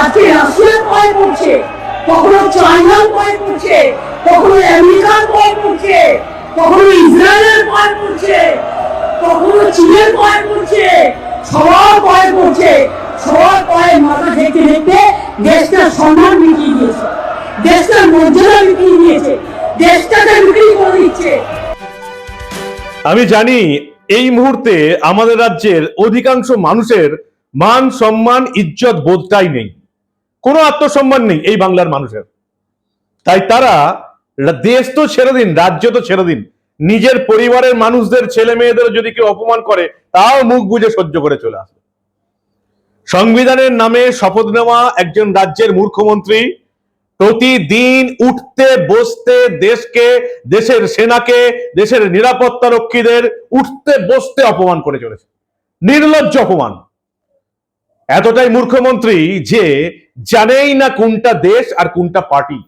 আজকে রাশিয়ার কখনো কখনো আমেরিকার কখনো ইসরায়েলের কখনো চীনের সবার সবার পায়ে মাথা ঢেকে ঢেকে সম্মান মিটিয়ে দিয়েছে, দেশটার মর্যাদা মিটিয়ে দিয়েছে, দেশটাকে বিক্রি করে দিচ্ছে। আমি জানি এই মুহূর্তে আমাদের রাজ্যের অধিকাংশ মানুষের মান, সম্মান, ইজ্জত বোধটাই নেই। কোনো আত্মসম্মান নেই এই বাংলার মানুষের। তাই তারা দেশ তো ছেড়ে দিন, রাজ্য তো ছেড়ে দিন। নিজের পরিবারের মানুষদের, ছেলে মেয়েদের যদি কেউ অপমান করে, তাও মুখ বুঝে সহ্য করে চলে আসে। সংবিধানের নামে শপথ নেওয়া একজন রাজ্যের মুখ্যমন্ত্রী প্রতিদিন উঠতে, বসতে দেশকে, দেশের সেনাকে, দেশের নিরাপত্তা রক্ষীদের উঠতে, বসতে অপমান করে চলেছে। নির্লজ্জ অপমান। এতটাই মূর্খমন্ত্রী যে জানেই না কোনটা দেশ আর কোনটা পার্টি।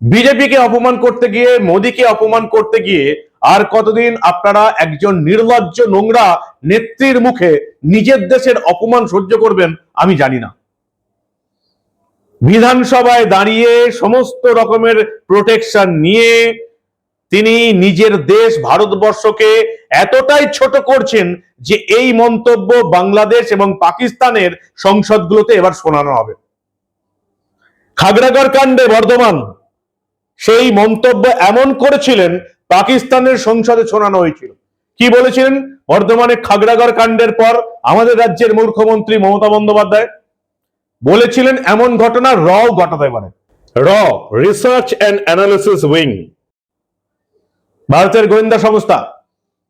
বিজেপিকে অপমান করতে গিয়ে, মোদীকে অপমান করতে গিয়ে আর কতদিন আপনারা একজন নির্লজ্জ নোংরা নেত্রীর মুখে নিজের দেশের অপমান সহ্য করবেন আমি জানি না। বিধানসভায় দাঁড়িয়ে সমস্ত রকমের প্রোটেকশন নিয়ে তিনি নিজের দেশ ভারতবর্ষকে এতটাই ছোট করছেন যে এই মন্তব্য বাংলাদেশ এবং পাকিস্তানের সংসদগুলোতে এবার শোনানো হবে। খাগড়াগড় কাণ্ডে বর্ধমান, সেই মন্তব্য এমন করেছিলেন পাকিস্তানের সংসদে শোনানো হয়েছিল। কি বলেছিলেন? বর্ধমানে খাগড়াগড় কাণ্ডের পর আমাদের রাজ্যের মুখ্যমন্ত্রী মমতা বন্দ্যোপাধ্যায় বলেছিলেন, এমন ঘটনা র ঘটাতে পারে। র রিসার্চ অ্যান্ড অ্যানালিসিস উইং ভারতের গোয়েন্দা সংস্থা।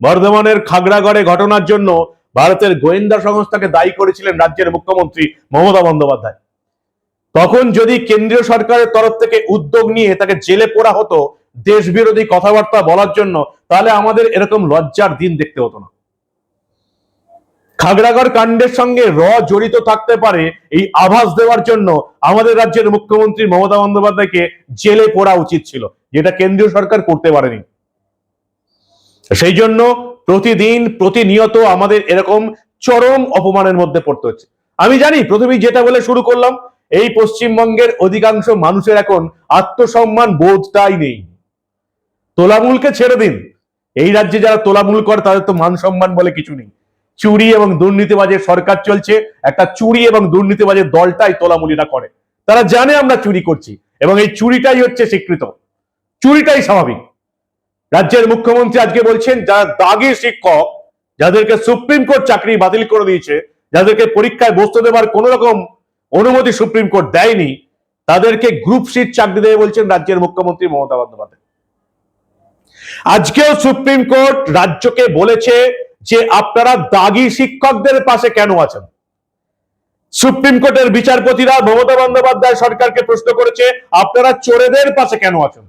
বর্ধমানের খাগড়াগড়ে ঘটনার জন্য ভারতের গোয়েন্দা সংস্থাকে দায়ী করেছিলেন রাজ্যের মুখ্যমন্ত্রী মমতা বন্দ্যোপাধ্যায়। তখন যদি কেন্দ্রীয় সরকারের তরফ থেকে উদ্যোগ নিয়ে তাকে জেলে পোড়া হতো দেশ বিরোধী কথাবার্তা বলার জন্য, তাহলে আমাদের এরকম লজ্জার দিন দেখতে হতো না। খাগড়াগড় কাণ্ডের সঙ্গে র জড়িত থাকতে পারে এই আভাস দেওয়ার জন্য আমাদের রাজ্যের মুখ্যমন্ত্রী মমতা বন্দ্যোপাধ্যায়কে জেলে পড়া উচিত ছিল, যেটা কেন্দ্রীয় সরকার করতে পারেনি। সেই জন্য প্রতিদিন প্রতিনিয়ত আমাদের এরকম চরম অপমানের মধ্যে পড়তে হচ্ছে। আমি জানি প্রথমেই যেটা বলে শুরু করলাম, এই পশ্চিমবঙ্গের অধিকাংশ মানুষের এখন আত্মসম্মান বোধটাই নেই। তোলামূলকে ছেড়ে দিন। এই রাজ্যে যারা তোলামূল করে, তাদের তো মান সম্মান বলে কিছু নেই। চুরি এবং দুর্নীতিবাজের সরকার চলছে, একটা চুরি এবং দুর্নীতিবাজের দলটাই তোলামুলিরা করে। তারা জানে আমরা চুরি করছি, এবং এই চুরিটাই হচ্ছে স্বীকৃত। চুরিটাই স্বাভাবিক। রাজ্যের মুখ্যমন্ত্রী আজকে বলছেন যারা দাগি শিক্ষক, যাদেরকে সুপ্রিম কোর্ট চাকরি বাতিল করে দিয়েছে, যাদেরকে পরীক্ষায় বসতে দেবার কোন রকম অনুমতি সুপ্রিম কোর্ট দেয়নি, তাদেরকে গ্রুপ সিট চাকরি দেবে বলছেন রাজ্যের মুখ্যমন্ত্রী মমতা বন্দ্যোপাধ্যায়। আজকেও সুপ্রিম কোর্ট রাজ্যকে বলেছে যে আপনারা দাগি শিক্ষকদের পাশে কেন আছেন? সুপ্রিম কোর্টের বিচারপতিরা মমতা বন্দ্যোপাধ্যায় সরকারকে প্রশ্ন করেছে, আপনারা চোরেদের পাশে কেন আছেন?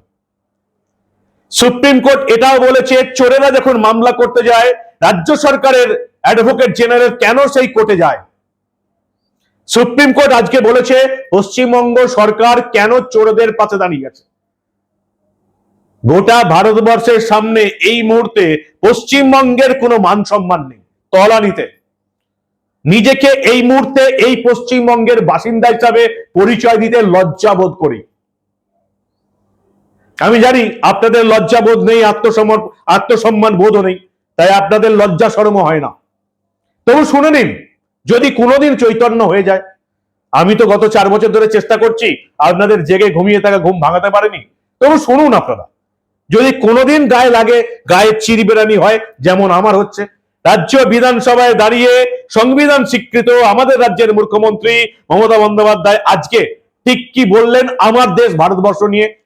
সুপ্রিম কোর্ট এটাও বলেছে, চোরেরা যখন মামলা করতে যায়, রাজ্য সরকারের অ্যাডভোকেট জেনারেল কেন সেই কোর্টে যায়? সুপ্রিম কোর্ট আজকে বলেছে, পশ্চিমবঙ্গ সরকার কেন চোরদের পাশে দাঁড়িয়ে আছে গোটা ভারতবর্ষের সামনে এই মুহূর্তে পশ্চিমবঙ্গের কোনো মান সম্মান নেই, তলানিতে। নিজেকে এই মুহূর্তে এই পশ্চিমবঙ্গের বাসিন্দা হিসাবে পরিচয় দিতে লজ্জা বোধ করি। আমি জানি আপনাদের লজ্জা বোধ নেই আত্মসম্মান আত্মসম্মান বোধও নেই, তাই আপনাদের লজ্জা শরম হয় না। তবু শুনে নিন, যদি কোনোদিন চৈতন্য হয়ে যায়, আমি তো গত চার বছর ধরে চেষ্টা করছি, আপনাদের জেগে ঘুমিয়ে থাকা ঘুম ভাঙাতে পারেনি। তবু শুনুন আপনারা, যদি কোনোদিন গায়ে লাগে, গায়ে চিরবেরানি হয়, যেমন আমার হচ্ছে, রাজ্য বিধানসভায় দাঁড়িয়ে সংবিধান স্বীকৃত আমাদের রাজ্যের মুখ্যমন্ত্রী মমতা বন্দ্যোপাধ্যায় আজকে ঠিক কি বললেন আমার দেশ, ভারতবর্ষ নিয়ে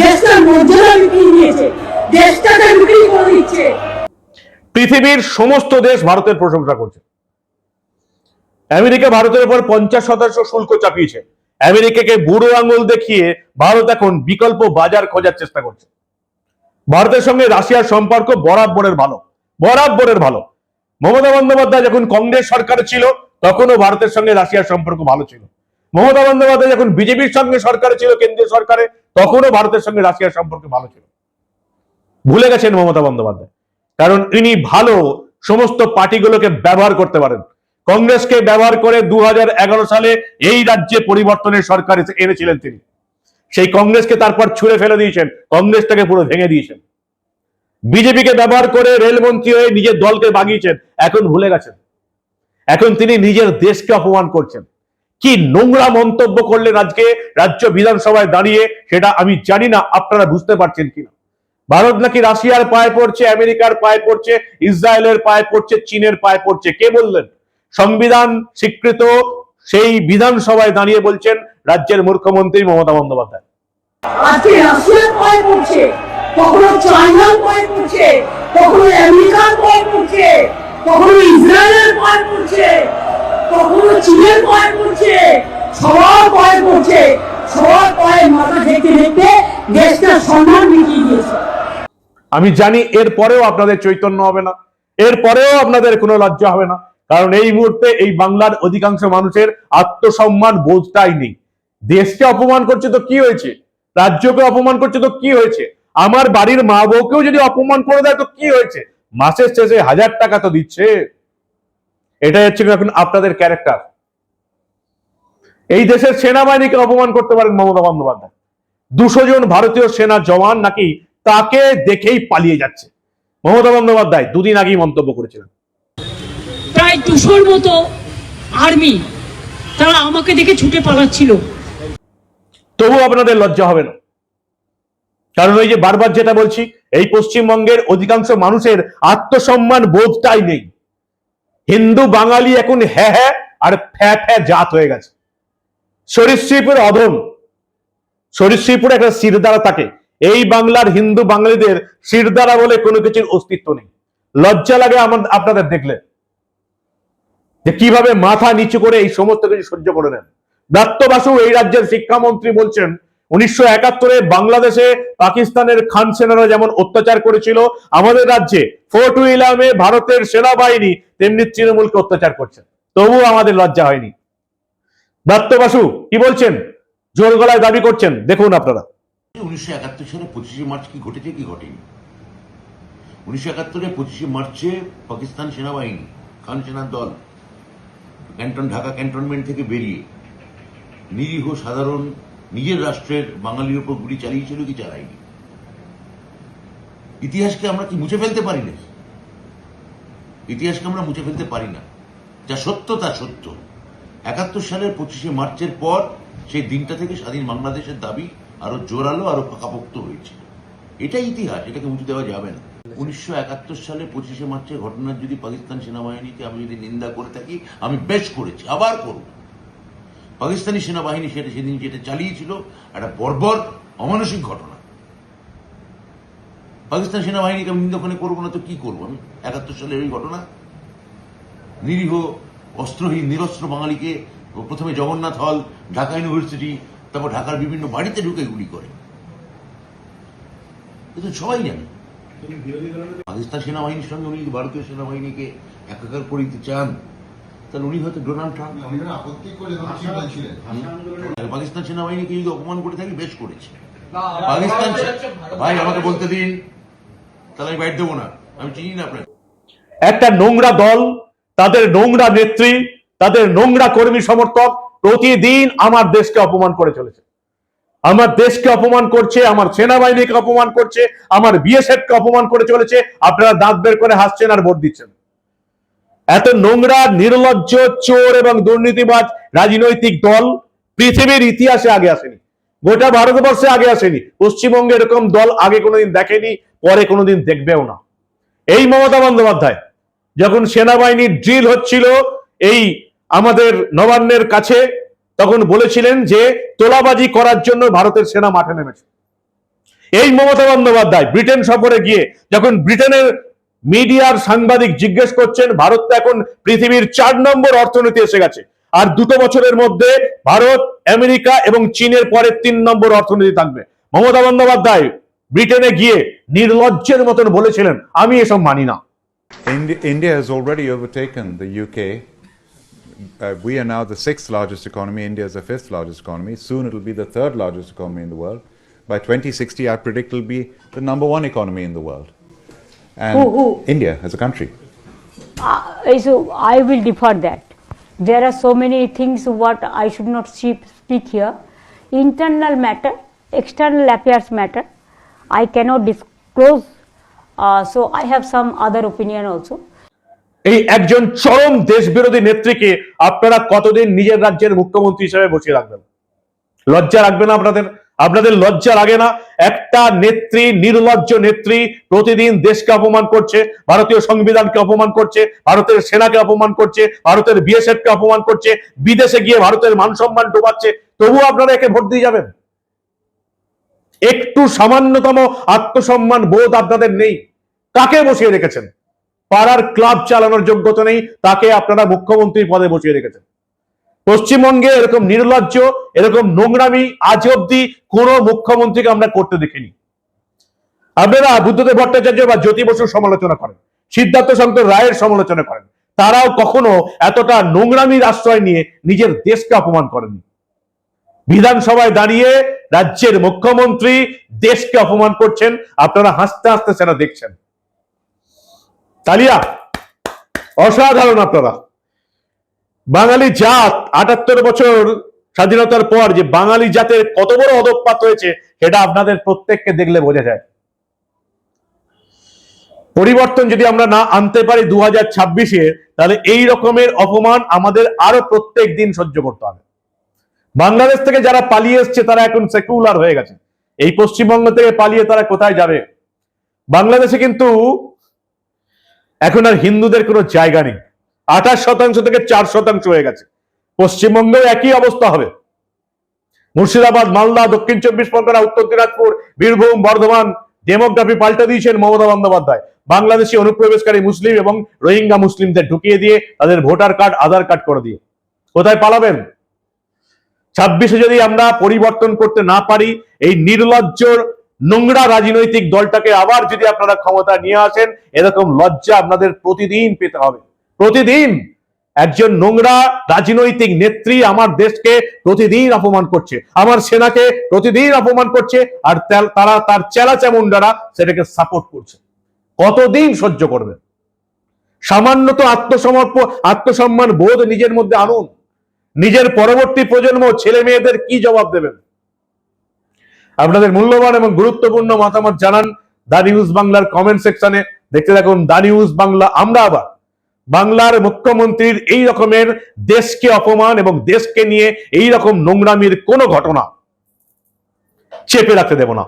দেশটার মর্যাদা দিয়েছে দেশটাকে বিক্রি করে দিচ্ছে। পৃথিবীর সমস্ত দেশ ভারতের প্রশংসা করছে। আমেরিকা ভারতের উপর পঞ্চাশ শতাংশ শুল্ক চাপিয়েছে। আমেরিকাকে বুড়ো আঙুল দেখিয়ে ভারত এখন বিকল্প বাজার খোঁজার চেষ্টা করছে। ভারতের সঙ্গে রাশিয়ার সম্পর্ক বরাবরের ভালো বরাবরের ভালো। মমতা বন্দ্যোপাধ্যায় যখন কংগ্রেস সরকার ছিল, তখনও ভারতের সঙ্গে রাশিয়ার সম্পর্ক ভালো ছিল। মমতা বন্দ্যোপাধ্যায় যখন বিজেপির সঙ্গে সরকারে ছিল, কেন্দ্রীয় সরকারে, তখনও ভারতের সঙ্গে রাশিয়ার সম্পর্ক ভালো ছিল। ভুলে গেছেন মমতা বন্দ্যোপাধ্যায়। কারণ ইনি ভালো সমস্ত পার্টিগুলোকে ব্যবহার করতে পারেন। কংগ্রেসকে ব্যবহার করে দু হাজার এগারো সালে এই রাজ্যে পরিবর্তনের সরকার এনেছিলেন তিনি। সেই কংগ্রেসকে তারপর ছুঁড়ে ফেলে দিয়েছেন। কংগ্রেসটাকে পুরো ভেঙে দিয়েছেন। বিজেপিকে ব্যবহার করে রেলমন্ত্রী হয়ে নিজের দলকে বাগিয়েছেন। এখন ভুলে গেছেন। এখন তিনি নিজের দেশকে অপমান করছেন। কি নোংরা মন্তব্য করলেন আজকে রাজ্য বিধানসভায় দাঁড়িয়ে সেটা আমি জানি না, আপনারা বুঝতে পারছেন কিনা? ভারত নাকি রাশিয়ার পায়ে পড়ছে, আমেরিকার পায়ে পড়ছে, ইসরায়েলের পায়ে পড়ছে, চীনের পায়ে পড়ছে, কে বললেন? সংবিধান স্বীকৃত সেই বিধানসভায় দাঁড়িয়ে বলছেন রাজ্যের মুখ্যমন্ত্রী মমতা বন্দ্যোপাধ্যায়। কখনো আমেরিকার পায়ে পড়ছে, কখনো ইসরায়েলের পায়ে পড়ছে কখনো চীনের পায়ে পড়ছে, সবার পায়ে পড়ছে, সবার পায়ে মাথা ঢেকে ঢেকে দেশটা সম্মান মিটিয়ে দিয়েছে। আমি জানি এর পরেও আপনাদের চৈতন্য হবে না, এর পরেও আপনাদের কোনো লজ্জা হবে না, কারণ এই মুহূর্তে এই বাংলার অধিকাংশ মানুষের আত্মসম্মান বোধটাই নেই। দেশকে অপমান করছে তো কি হয়েছে? রাজ্যকে অপমান করছে তো কি হয়েছে? আমার বাড়ির মা বউকেও যদি অপমান করে দেয় তো কি হয়েছে? মাসের শেষে হাজার টাকা তো দিচ্ছে। এটাই হচ্ছে এখন আপনাদের ক্যারেক্টার এই দেশের সেনাবাহিনীকে অপমান করতে পারেন মমতা বন্দ্যোপাধ্যায়। দুশো জন ভারতীয় সেনা জওয়ান নাকি তাকে দেখেই পালিয়ে যাচ্ছে। মমতা বন্দ্যোপাধ্যায় দুদিন আগেই মন্তব্য করেছিলেন। প্রায় দুশোর মতো আর্মি তারা আমাকে দেখে ছুটে পালাচ্ছিল। তবু আপনাদের লজ্জা হবে না। কারণ ওই যে বারবার যেটা বলছি এই পশ্চিমবঙ্গের অধিকাংশ মানুষের আত্মসম্মান বোধটাই নেই। হিন্দু বাঙালি এখন হ্যাঁ হ্যাঁ আর ফ্যা ফ্যা জাত হয়ে গেছে। সরিষিপুর অধম সরিষিপুর একটা শিরদারা থাকে। এই বাংলার হিন্দু বাঙালিদের শিরদারা বলে কোনো কিছুর অস্তিত্ব নেই। লজ্জা লাগে আমার আপনাদের দেখলে। যে কীভাবে মাথা নিচু করে এই সমস্ত কিছু সহ্য করে নেন। দত্ত বাসু এই রাজ্যের শিক্ষামন্ত্রী বলছেন উনিশশো একাত্তরে বাংলাদেশে পাকিস্তানের খান সেনারা যেমন অত্যাচার করেছিল, আমাদের রাজ্যে ফোর্ট উইলামে ভারতের সেনাবাহিনী তেমনি তৃণমূলকে অত্যাচার করছে। তবুও আমাদের লজ্জা হয়নি। দত্ত বাসু, কি বলছেন? জোর গলায় দাবি করছেন। দেখুন আপনারা। উনিশশো একাত্তর সালে পঁচিশে মার্চ কি ঘটেছে, কি ঘটেনি? উনিশশো একাত্তরে পঁচিশে মার্চে পাকিস্তান সেনাবাহিনী, খান সেনার দল, ক্যান্টন, ঢাকা ক্যান্টনমেন্ট থেকে বেরিয়ে নিরীহ সাধারণ নিজের রাষ্ট্রের বাঙালির উপর গুলি চালিয়েছিল কি চালায়নি? ইতিহাসকে আমরা কি মুছে ফেলতে পারি না? ইতিহাসকে আমরা মুছে ফেলতে পারি না। যা সত্য তা সত্য। একাত্তর সালের পঁচিশে মার্চের পর সেই দিনটা থেকে স্বাধীন বাংলাদেশের দাবি আরও জোরালো, আরও পাকাপোক্ত হয়েছে। এটাই ইতিহাস, এটাকে মুছে দেওয়া যাবে না। উনিশশো একাত্তর সালে পঁচিশে মার্চের ঘটনার যদি পাকিস্তান সেনাবাহিনীকে আমি যদি নিন্দা করে থাকি, আমি বেশ করেছি, আবার করব। পাকিস্তানি সেনাবাহিনী সেটা সেদিন যেটা চালিয়েছিল, একটা বর্বর অমানসিক ঘটনা। পাকিস্তান সেনাবাহিনীকে আমি নিন্দা করব না তো কি করব আমি? একাত্তর সালের ওই ঘটনা? নিরীহ, অস্ত্রহীন, নিরস্ত্র বাঙালিকে প্রথমে জগন্নাথ হল, ঢাকা ইউনিভার্সিটি, তারপর ঢাকার বিভিন্ন বাড়িতে ঢুকে গুলি করে। এ তো সবাই জানে। পাকিস্তান সেনাবাহিনীর সঙ্গে উনি ভারতীয় সেনাবাহিনীকে একাকার করে দিতে চান তাহলে উনি হয়তো ডোনাল্ড ট্রাম্প পাকিস্তান সেনাবাহিনীকে যদি অপমান করে থাকি বেশ করেছে। পাকিস্তান ভাই আমাকে বলতে দিন। তাহলে আমি বাইট দেবো না। আমি চিনি না আপনাকে। একটা নোংরা দল তাদের নোংরা নেত্রী তাদের নোংরা কর্মী সমর্থক প্রতিদিন আমার দেশকে অপমান করে চলেছে। আমার দেশকে অপমান করছে আমার সেনাবাহিনীকে অপমান করছে আমার বিএসএফ কে অপমান করে চলেছে। আপনারা দাঁত বের করে হাসছেন আর ভোট দিচ্ছেন। এত নোংরা, নির্লজ্জ, চোর এবং দুর্নীতিবাজ রাজনৈতিক দল পৃথিবীর ইতিহাসে আগে আসেনি। গোটা ভারতবর্ষে আগে আসেনি। পশ্চিমবঙ্গে এরকম দল আগে কোনোদিন দেখেনি, পরে কোনোদিন দেখবেও না। এই মমতা বন্দ্যোপাধ্যায়, যখন সেনাবাহিনীর ড্রিল হচ্ছিল এই আমাদের নবান্নের কাছে, তখন বলেছিলেন যে তোলাবাজি করার জন্য ভারতের সেনা মাঠে নেমেছে। এই মমতা বন্দ্যোপাধ্যায় ব্রিটেন সফরে গিয়ে যখন ব্রিটেনের মিডিয়ার সাংবাদিক জিজ্ঞেস করছেন ভারত তো এখন পৃথিবীর চার নম্বর অর্থনীতি এসে গেছে আর দুটো বছরের মধ্যে ভারত আমেরিকা এবং চীনের পরে তিন নম্বর অর্থনীতি থাকবে মমতা বন্দ্যোপাধ্যায় ব্রিটেনে গিয়ে নির্লজ্জের মতন বলেছিলেন আমি এসব মানি না India has already overtaken the UK. Uh, we are now the sixth largest economy. India is the fifth largest economy. Soon it will be the third largest economy in the world. By 2060, I predict it will be the number one economy in the world. And Who- who? India as a country. Uh, so I will defer that. There are so many things what I should not speak speak here. Internal matter, external affairs matter. I cannot disclose. Uh, so I have some other opinion also. এই একজন চরম দেশ বিরোধী নেত্রীকে আপনারা কতদিন নিজের রাজ্যের মুখ্যমন্ত্রী হিসেবে বসিয়ে রাখবেন লজ্জা রাখবে না আপনাদের আপনাদের লজ্জা লাগে না? একটা নেত্রী, নির্লজ্জ নেত্রী প্রতিদিন দেশকে অপমান করছে, ভারতীয় সংবিধানকে অপমান করছে, ভারতের সেনাকে অপমান করছে, ভারতের বিএসএফ কে অপমান করছে, বিদেশে গিয়ে ভারতের মান সম্মান ডোবাচ্ছে। তবুও আপনারা একে ভোট দিয়ে যাবেন? একটু সামান্যতম আত্মসম্মান বোধ আপনাদের নেই। কাকে বসিয়ে রেখেছেন? পাড়ার ক্লাব চালানোর যোগ্যতা নেই, তাকে আপনারা মুখ্যমন্ত্রীর পদে বসিয়ে রেখেছেন। পশ্চিমবঙ্গে এরকম নির্লজ্জ, এরকম নোংরামি আজ অব্দি কোনো মুখ্যমন্ত্রীকে আমরা করতে দেখিনি। আপনারা বুদ্ধদেব ভট্টাচার্য বা জ্যোতি বসুর সমালোচনা করেন, সিদ্ধার্থ শঙ্কর রায়ের সমালোচনা করেন, তারাও কখনো এতটা নোংরামির আশ্রয় নিয়ে নিজের দেশকে অপমান করেনি বিধানসভায় দাঁড়িয়ে রাজ্যের মুখ্যমন্ত্রী দেশকে অপমান করছেন, আপনারা হাসতে হাসতে সেটা দেখছেন। তালিয়া, অসাধারণ আপনারা। বাঙালি জাত আটাত্তর বছর স্বাধীনতার পর যে বাঙালি জাতের কত বড় অধপাত হয়েছে, সেটা আপনাদের প্রত্যেককে দেখলে বোঝা যায়। পরিবর্তন যদি আমরা না আনতে পারি দু হাজার ছাব্বিশে, তাহলে এই রকমের অপমান আমাদের আরও প্রত্যেক দিন সহ্য করতে হবে। বাংলাদেশ থেকে যারা পালিয়ে এসছে, তারা এখন সেকুলার হয়ে গেছে। এই পশ্চিমবঙ্গ থেকে পালিয়ে তারা কোথায় যাবে? বাংলাদেশে কিন্তু এখন আর হিন্দুদের কোনো জায়গা নেই। আঠাশ শতাংশ থেকে চার শতাংশ হয়ে গেছে। পশ্চিমবঙ্গেও একই অবস্থা হবে। মুর্শিদাবাদ, মালদা, দক্ষিণ চব্বিশ পরগনা, উত্তর দিনাজপুর, বীরভূম, বর্ধমান, ডেমোগ্রাফি পাল্টে দিয়েছেন মমতা বন্দ্যোপাধ্যায়। বাংলাদেশি অনুপ্রবেশকারী মুসলিম এবং রোহিঙ্গা মুসলিমদের ঢুকিয়ে দিয়ে তাদের ভোটার কার্ড, আধার কার্ড করে দিয়ে। কোথায় পালাবেন? ছাব্বিশে যদি আমরা পরিবর্তন করতে না পারি, এই নির্লজ্জ নোংরা রাজনৈতিক দলটাকে আবার যদি আপনারা ক্ষমতা নিয়ে আসেন, এরকম লজ্জা আপনাদের প্রতিদিন পেতে হবে। প্রতিদিন একজন নোংরা রাজনৈতিক নেত্রী আমার দেশকে প্রতিদিন অপমান করছে। আমার সেনাকে প্রতিদিন অপমান করছে আর তারা তার চেলা চামুন্ডারা সেটাকে সাপোর্ট করছে। কতদিন সহ্য করবে? সামান্যত আত্মসমর্প, আত্মসম্মান বোধ নিজের মধ্যে আনুন। নিজের পরবর্তী প্রজন্ম ছেলে মেয়েদের কি জবাব দেবেন? আপনাদের মূল্যবান এবং গুরুত্বপূর্ণ মতামত জানান দা নিউজ বাংলার কমেন্ট সেকশনে দেখতে থাকুন দা নিউজ বাংলা, আমরা আবার বাংলার মুখ্যমন্ত্রীর এই রকমের দেশকে অপমান এবং দেশকে নিয়ে এই রকম নোংরামির কোনো ঘটনা চেপে রাখতে দেব না।